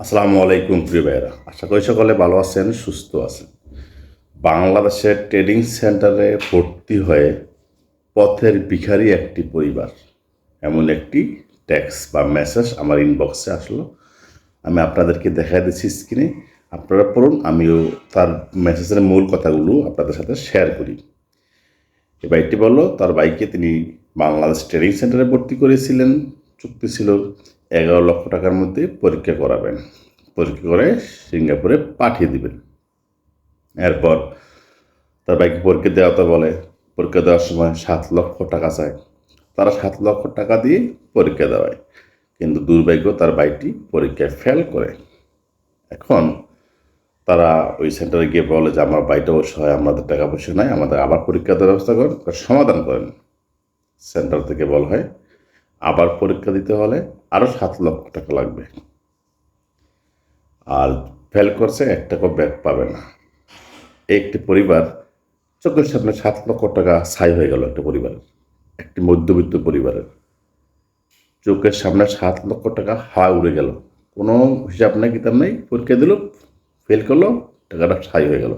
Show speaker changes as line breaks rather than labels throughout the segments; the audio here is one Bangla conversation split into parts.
আসসালামু আলাইকুম প্রিয় ভাইয়েরা। আশা করি সকলে ভালো আছেন, সুস্থ আছেন। বাংলাদেশের ট্রেডিং সেন্টারে ভর্তি হয়ে পথের ভিখারি একটি পরিবার, এমন একটি ট্যাক্স বা মেসেজ আমার ইনবক্সে আসলো। আমি আপনাদেরকে দেখাই দিচ্ছি স্ক্রিনে আপনারা পড়ুন, আমিও তার মেসেজের মূল কথাগুলো আপনাদের সাথে শেয়ার করি। এই বাইকটি বলল, তার বাইকে তিনি বাংলাদেশ ট্রেনিং সেন্টারে ভর্তি করেছিলেন। চুক্তি ছিল এগারো লক্ষ টাকার মধ্যে পরীক্ষা করাবেন। পরীক্ষা করে সিঙ্গাপুরে পাঠিয়ে দিবেন। এরপর তার বাইকে পরীক্ষা দেওয়াতে বলে, পরীক্ষা দেওয়ার সময় সাত লক্ষ টাকা চায়। তারা সাত লক্ষ টাকা দিয়ে পরীক্ষা দেওয়ায়, কিন্তু দুর্ভাগ্য তার বাইকটি পরীক্ষায় ফেল করে। এখন তারা ওই সেন্টারে গিয়ে বলে যে, আমার বাইটা বাড়িটা হয় আমাদের টাকা পয়সা নাই, আমাদের আবার পরীক্ষা দেওয়ার ব্যবস্থা করেন। সমাধান করেন। সেন্টার থেকে বলা হয়, আবার পরীক্ষা দিতে হলে আরও সাত লক্ষ টাকা লাগবে। আর ফেল করছে, এক টাকা ব্যাক পাবে না। একটি পরিবার, চোখের সামনে সাত লক্ষ টাকা ছাই হয়ে গেল একটা পরিবারের, একটি মধ্যবিত্ত পরিবারের। চোখের সামনে সাত লক্ষ টাকা হাওয়া উড়ে গেল। কোনো হিসাব নেই, কিতাব নেই, পরীক্ষা দিল ফেল করল, টাকাটা ছাই হয়ে গেল।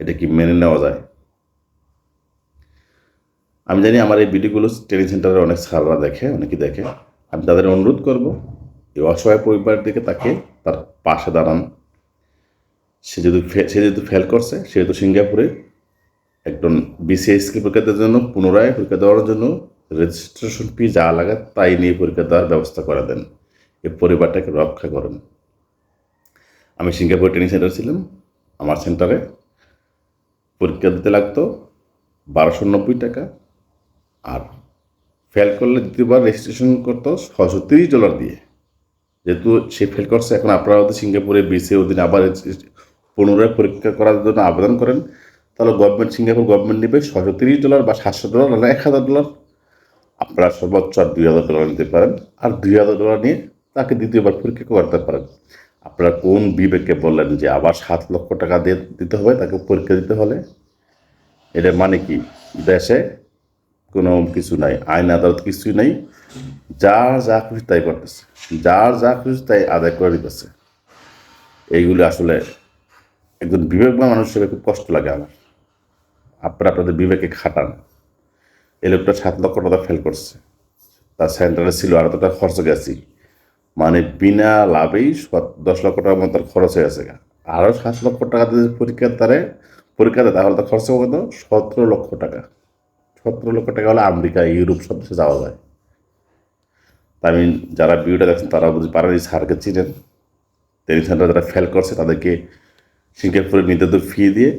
এটা কি মেনে নেওয়া যায়? আমি জানি আমার এই ভিডিওগুলো ট্রেনিং সেন্টারে অনেক স্যাররা দেখে অনেকেই দেখে। আমি তাদের অনুরোধ করব, এই অসহায় পরিবার দিকে তাকে তার পাশে দাঁড়ান। সে যেহেতু সে যেহেতু ফেল করছে সেহেতু সিঙ্গাপুরে একজন বিসিএসকে পরীক্ষা দেওয়ার জন্য, পুনরায় পরীক্ষা দেওয়ার জন্য রেজিস্ট্রেশন ফি যা লাগে তাই নিয়ে পরীক্ষা দেওয়ার ব্যবস্থা করে দেন। এই পরিবারটাকে রক্ষা করেন। আমি সিঙ্গাপুর ট্রেনিং সেন্টার ছিলাম, আমার সেন্টারে পরীক্ষা দিতে লাগতো বারোশো নব্বই টাকা আর ফেল করলে দ্বিতীয়বার রেজিস্ট্রেশন করতো ছশো তিরিশ ডলার দিয়ে। যেহেতু সে ফেল করছে, এখন আপনারা যদি সিঙ্গাপুরে বিসি অধীনে আবার পুনরায় পরীক্ষা করার জন্য আবেদন করেন। তাহলে গভর্নমেন্ট সিঙ্গাপুর গভর্নমেন্ট নেবে ছশো তিরিশ ডলার বা সাতশো ডলার নাহলে এক হাজার ডলার আপনারা সর্বোচ্চ আর দুই হাজার ডলার নিতে পারেন। আর দুই হাজার ডলার নিয়ে তাকে দ্বিতীয়বার পরীক্ষা করতে পারেন। আপনারা কোন বিবেকে বললেন যে আবার সাত লক্ষ টাকা দিয়ে দিতে হবে, তাকে পরীক্ষা দিতে হলে? এটা মানে কি? দেশে কোনো কিছু নাই, আইন আদালত কিছুই নাই। যার যা খুশি তাই করতেছে। যার যা খুশি তাই আদায় করে দিতেছে। এইগুলো আসলে একজন বিবেকবান মানুষ হিসেবে খুব কষ্ট লাগে আমার। আপনারা আপনাদের বিবেকে খাটান। এই লোকটা সাত লক্ষ টাকা ফেল করছে। তার সেন্টারে ছিল আর এতটা খরচ গেছি। মানে বিনা লাভেই দশ লক্ষ টাকার মতো তার খরচ হয়ে গেছে আরও সাত লক্ষ টাকা যদি পরীক্ষার তারে পরীক্ষা তাহলে তার খরচ কত সতেরো লক্ষ টাকা। সতেরো লক্ষ টাকা হলে আমেরিকা, ইউরোপ সব দেশে যাওয়া যায়। আমি যারা ভিডিওটা দেখছেন, তারা বুঝি পারেন এই স্যারকে চিনেন। ট্রেনিং সেন্টার যারা ফেল করছে, তাদেরকে সিঙ্গাপুরে নির্ধারিত ফি দিয়ে,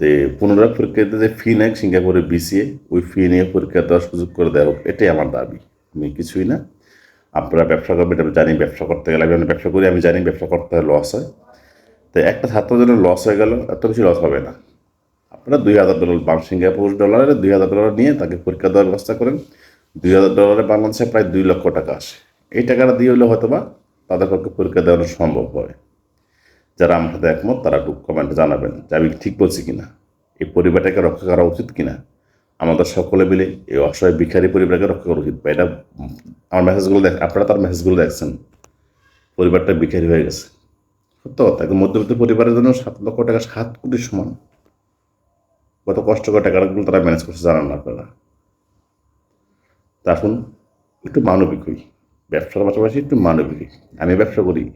যে পুনরায় পরীক্ষা দিতে যে ফি নেয় সিঙ্গাপুরে বিসিএ ওই ফি নিয়ে পরীক্ষা দেওয়ার সুযোগ করে দেওয়া হোক, এটাই আমার দাবি। আমি কিছুই না। আপনারা ব্যবসা করবেন, আমি জানি ব্যবসা করতে গেলে আমি ব্যবসা করি, আমি জানি ব্যবসা করতে লস হয়। তো একটা ছাত্র জন্য লস হয়ে গেল, এত বেশি লস হবে না। আপনারা দুই হাজার ডলার সিঙ্গাপুর ডলারে, দুই হাজার ডলার নিয়ে তাকে পরীক্ষা দেওয়ার ব্যবস্থা করেন। দুই হাজার ডলারে বাংলাদেশে প্রায় দুই লক্ষ টাকা আসে। এই টাকাটা দিয়ে হলে হয়তো বা তাদের পক্ষে পরীক্ষা দেওয়ানো সম্ভব হয়। যারা আমার সাথে একমত, তারা একটু কমেন্টে জানাবেন যে আমি ঠিক বলছি কিনা। এই পরিবারটাকে রক্ষা করা উচিত কিনা? আমাদের সকলে মিলে এই অসহায় ভিখারি পরিবারকে রক্ষা করা উচিত। এটা আমার মেসেজগুলো দেখ আপনারা তার মেসেজগুলো দেখছেন। পরিবারটা ভিখারি হয়ে গেছে। সত্য কথা মধ্যবিত্ত পরিবারের জন্য সাত লক্ষ টাকা সাত কোটি সমান। কত কষ্ট করে টাকাগুলো তারা ম্যানেজ করছে জানান না আপনারা। তা এখন একটু মানবিক হই। ব্যবসার পাশাপাশি একটু মানবিক হই। আমি ব্যবসা করি।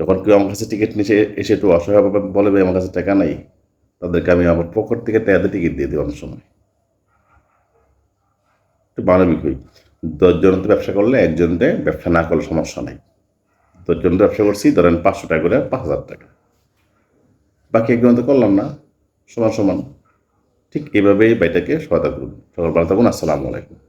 যখন কেউ আমার কাছে টিকিট নিচে এসে একটু অসহায়ভাবে বলে আমার কাছে টাকা নাই। তাদেরকে আমি আমার পকেট থেকে টাকাতে টিকিট দিয়ে দিই অনেক সময়। একটু মানবিক হই। দশজন তো ব্যবসা করলে একজনতে ব্যবসা না করলে সমস্যা নেই। দশজন ব্যবসা করছি, ধরেন পাঁচশো টাকা করে পাঁচ হাজার টাকা। বাকি একজন তো করলাম না। সমান সমান। ঠিক এভাবেই বাইটাকে সহায়তা করুন। সকল ভালো থাকুন আসসালামু আলাইকুম।